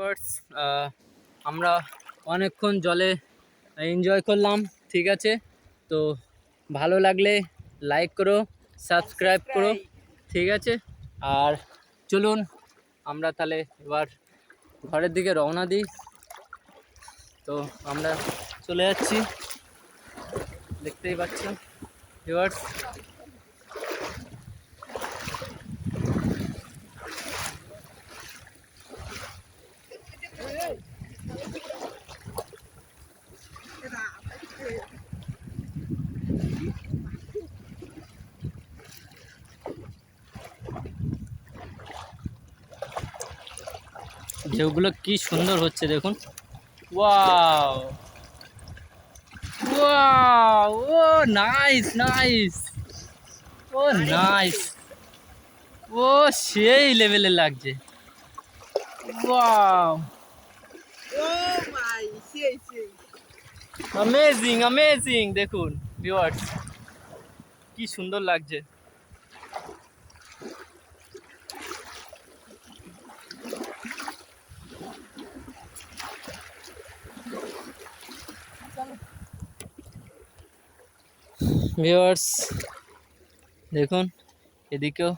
Viewers আমরা অনেকক্ষণ জলে এনজয় করলাম, ঠিক আছে? তো ভালো লাগলে লাইক করো সাবস্ক্রাইব করো, ঠিক আছে? আর চলুন, আমরা তাহলে এবার ঘরের দিকে রওনা দিই। তো আমরা চলে যাচ্ছি। দেখতেই পাচ্ছেন ভিউয়ার্স ঢেউগুলো কি সুন্দর হচ্ছে দেখুন। Wow. Wow, oh nice nice. Oh nice. ও সেই লেভেলের লাগছে। ওয়াও। সেই অ্যামেজিং অ্যামেজিং দেখুন ভিউয়ার্স কি সুন্দর লাগছে। ভিউয়ার্স, দেখুন, এদিকেও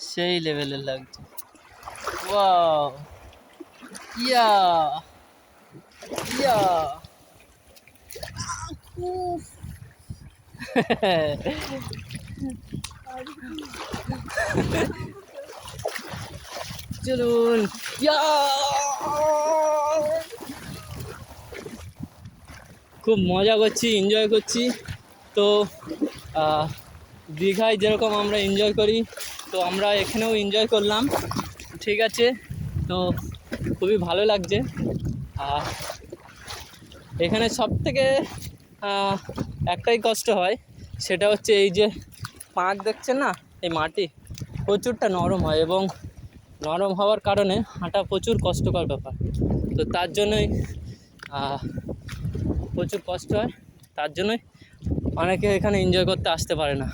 সেই লেভেলের লাগছে। ইয়া! ইয়া! চলুন, ইয়া! খুব মজা করছি এনজয় করছি। তো দীঘায় যেরকম আমরা এনজয় করি, তো আমরা এখানেও এনজয় করলাম। ঠিক আছে? তো খুবই ভালো লাগছে। আর এখানে সব থেকে একটাই কষ্ট হয়, সেটা হচ্ছে এই যে পাঁক দেখছেন না? এই মাটি প্রচুরটা নরম হয় এবং নরম হওয়ার কারণে হাঁটা প্রচুর কষ্টকর ব্যাপার। তো তার জন্যই প্রচুর কষ্ট হয়। তার জন্যই অনেকে এখানে এনজয় করতে আসতে পারে না।